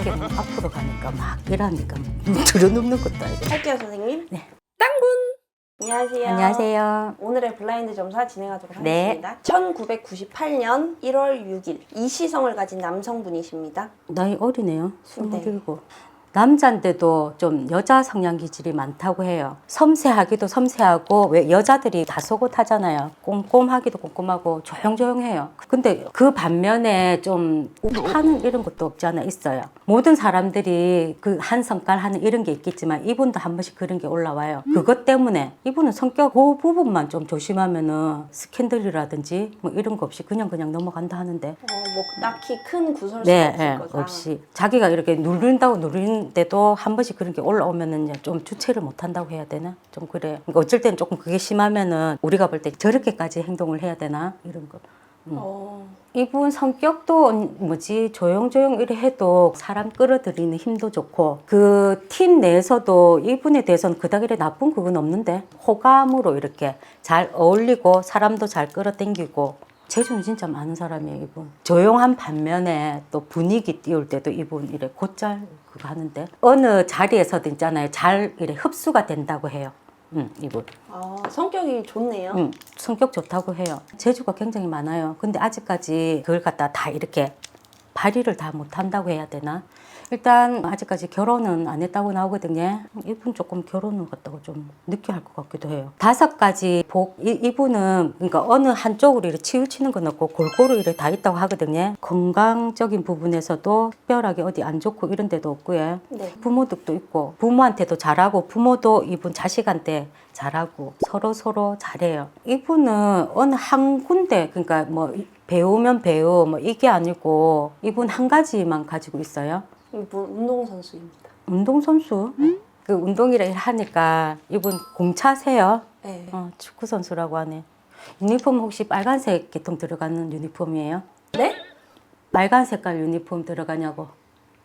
이렇게 뭐 앞으로 가니까 막 이러니까 들어눕는 것도 아니고. 할게요 선생님. 네. 땅군. 안녕하세요. 안녕하세요. 오늘의 블라인드 점사 진행하도록 네. 하겠습니다. 1998년 1월 6일 이시성을 가진 남성분이십니다. 나이 어리네요. 네. 스물일곱. 남자인데도 좀 여자 성향 기질이 많다고 해요. 섬세하기도 섬세하고 왜 여자들이 다소곳 하잖아요. 꼼꼼하기도 꼼꼼하고 조용조용해요. 근데 그 반면에 좀 하는 이런 것도 없지 않아 있어요. 모든 사람들이 그 한 성깔 하는 이런 게 있겠지만 이분도 한 번씩 그런 게 올라와요. 그것 때문에 이분은 성격 그 부분만 좀 조심하면은 스캔들이라든지 뭐 이런 거 없이 그냥 그냥 넘어간다 하는데 어, 뭐 딱히 큰 구설수가 네, 없을 네, 거다. 없이 자기가 이렇게 누른다고 누 리는데도 한 번씩 그런 게 올라오면은 좀 주체를 못 한다고 해야 되나? 좀 그래. 그러니까 어쩔 때는 조금 그게 심하면은 우리가 볼 때 저렇게까지 행동을 해야 되나? 이런 거. 어, 이분 성격도 뭐지? 조용조용 이래 해도 사람 끌어들이는 힘도 좋고 그 팀 내에서도 이분에 대해서는 그닥 이래 나쁜 그건 없는데 호감으로 이렇게 잘 어울리고 사람도 잘 끌어당기고 재주는 진짜 많은 사람이에요 이분 조용한 반면에 또 분위기 띄울 때도 이분 이래 곧잘 그거 하는데 어느 자리에서도 있잖아요 잘 이래 흡수가 된다고 해요 음, 이분 아, 성격이 좋네요. 응, 성격 좋다고 해요. 재주가 굉장히 많아요. 근데 아직까지 그걸 갖다 다 이렇게 발휘를 다 못한다고 해야 되나? 일단 아직까지 결혼은 안 했다고 나오거든요. 이분 조금 결혼을 갖다가 좀 늦게 할 것 같기도 해요. 다섯 가지 복, 이, 이분은 그러니까 어느 한쪽으로 이렇게 치우치는 건 없고 골고루 이렇게 다 있다고 하거든요. 건강적인 부분에서도 특별하게 어디 안 좋고 이런 데도 없고요. 네. 부모덕도 있고 부모한테도 잘하고 부모도 이분 자식한테 잘하고 서로 서로 잘해요. 이분은 어느 한 군데 그러니까 뭐 배우면 배우 뭐 이게 아니고 이분 한 가지만 가지고 있어요. 이분 운동선수입니다. 운동선수. 그 운동이라 하니까 이분 공차세요. 네. 어, 축구 선수라고 하네. 유니폼 혹시 빨간색 계통 들어가는 유니폼이에요? 네? 빨간 색깔 유니폼 들어가냐고.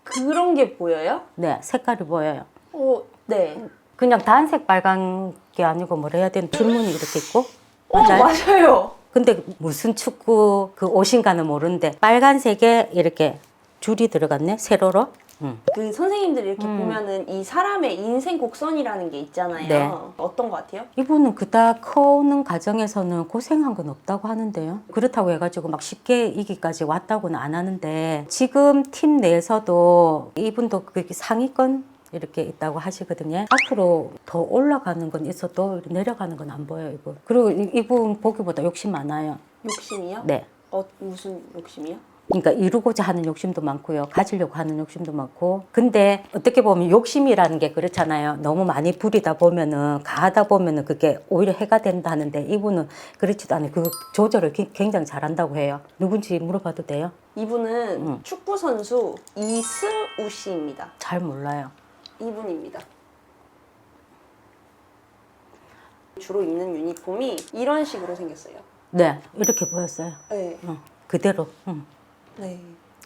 그런 게 보여요? 네, 색깔이 보여요. 어, 네. 그냥 단색 빨간 게 아니고 뭐라 해야 되는 줄무늬 이렇게 있고 어, 맞아요? 맞아요. 근데 무슨 축구 그 옷인가는 모르는데 빨간색에 이렇게 줄이 들어갔네 세로로 응. 그 선생님들이 이렇게 음. 보면은 이 사람의 인생 곡선이라는 게 있잖아요. 네. 어떤 것 같아요? 이분은 그닥 커오는 과정에서는 고생한 건 없다고 하는데요 그렇다고 해가지고 막 쉽게 이기까지 왔다고는 안 하는데 지금 팀 내에서도 이분도 그 상위권 이렇게 있다고 하시거든요. 앞으로 더 올라가는 건 있어도 내려가는 건 안 보여요, 이분. 그리고 이- 이분 보기보다 욕심 많아요. 욕심이요? 네. 어, 무슨 욕심이요? 그러니까 이루고자 하는 욕심도 많고요. 가지려고 하는 욕심도 많고. 근데 어떻게 보면 욕심이라는 게 그렇잖아요. 너무 많이 부리다 보면은 가하다 보면은 그게 오히려 해가 된다는데 이분은 그렇지도 않아요. 그 조절을 기- 굉장히 잘한다고 해요. 누군지 물어봐도 돼요? 이분은 음. 축구 선수 이승우 씨입니다. 잘 몰라요. 이분입니다. 주로 입는 유니폼이 이런 식으로 생겼어요. 네, 이렇게 보였어요. 네. 어, 그대로. 응. 네.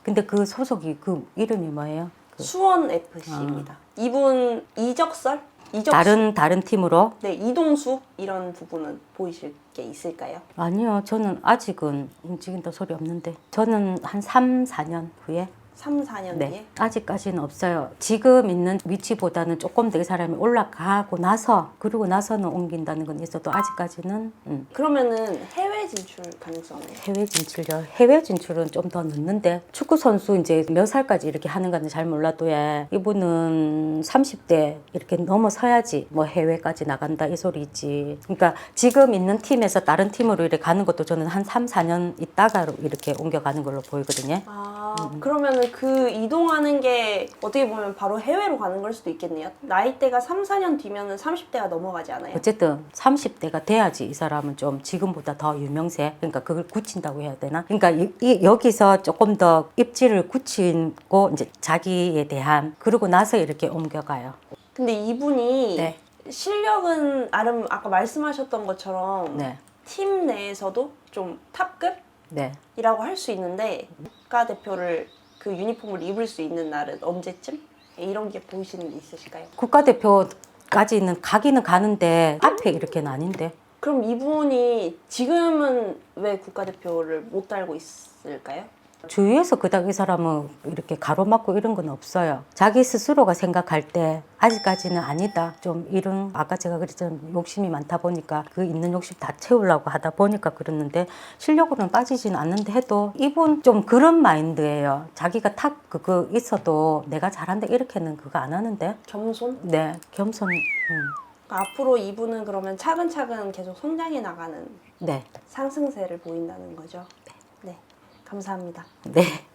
근데 그 소속이 그 이름이 뭐예요? 그 수원 FC입니다. 이분 이적설? 이적수? 다른 다른 팀으로? 네, 이동수 이런 부분은 보이실 게 있을까요? 아니요, 저는 아직은 움직인다 소리 없는데 저는 한 3, 4년 후에 3, 4년 네, 뒤에? 아직까지는 없어요. 지금 있는 위치보다는 조금 더이 사람이 올라가고 나서 그러고 나서는 옮긴다는 건 있어도 아직까지는 음, 그러면은 해외 진출 가능성은? 해외 진출요. 해외 진출은 좀 더 늦는데 축구 선수 이제 몇 살까지 이렇게 하는 건지 잘 몰라도 예, 이분은 30대 이렇게 넘어서야지 뭐 해외까지 나간다 이 소리 있지. 그러니까 지금 있는 팀에서 다른 팀으로 이렇게 가는 것도 저는 한 3, 4년 있다가 이렇게 옮겨가는 걸로 보이거든요. 아, 그러면은 그 이동하는 게 어떻게 보면 바로 해외로 가는 걸 수도 있겠네요. 나이대가 3, 4년 뒤면은 30대가 넘어가지 않아요? 어쨌든 30대가 돼야지 이 사람은 좀 지금보다 더 유명세 그러니까 그걸 굳힌다고 해야 되나 그러니까 이, 이- 여기서 조금 더 입지를 굳히고 이제 자기에 대한 그러고 나서 이렇게 옮겨가요 근데 이분이 네. 실력은 나름 아까 말씀하셨던 것처럼 네 팀 내에서도 좀 탑급 이라고 네. 할수 있는데 국가대표를 그 유니폼을 입을 수 있는 날은 언제쯤? 이런 게 보이시는 게 있으실까요? 국가대표까지는 가기는 가는데 앞에 이렇게는 아닌데 그럼 이분이 지금은 왜 국가대표를 못 달고 있을까요? 주위에서 그닥 이 사람은 이렇게 가로막고 이런 건 없어요. 자기 스스로가 생각할 때 아직까지는 아니다. 좀 이런 아까 제가 그랬잖아요. 욕심이 많다 보니까 그 있는 욕심 다 채우려고 하다 보니까 그랬는데 실력으로는 빠지지는 않는데 해도 이분 좀 그런 마인드예요. 자기가 탁 그거 있어도 내가 잘한다 이렇게는 그거 안 하는데 겸손? 네 겸손 음, 앞으로 이분은 그러면 차근차근 계속 성장해 나가는 네 상승세를 보인다는 거죠. 네. 감사합니다. 네.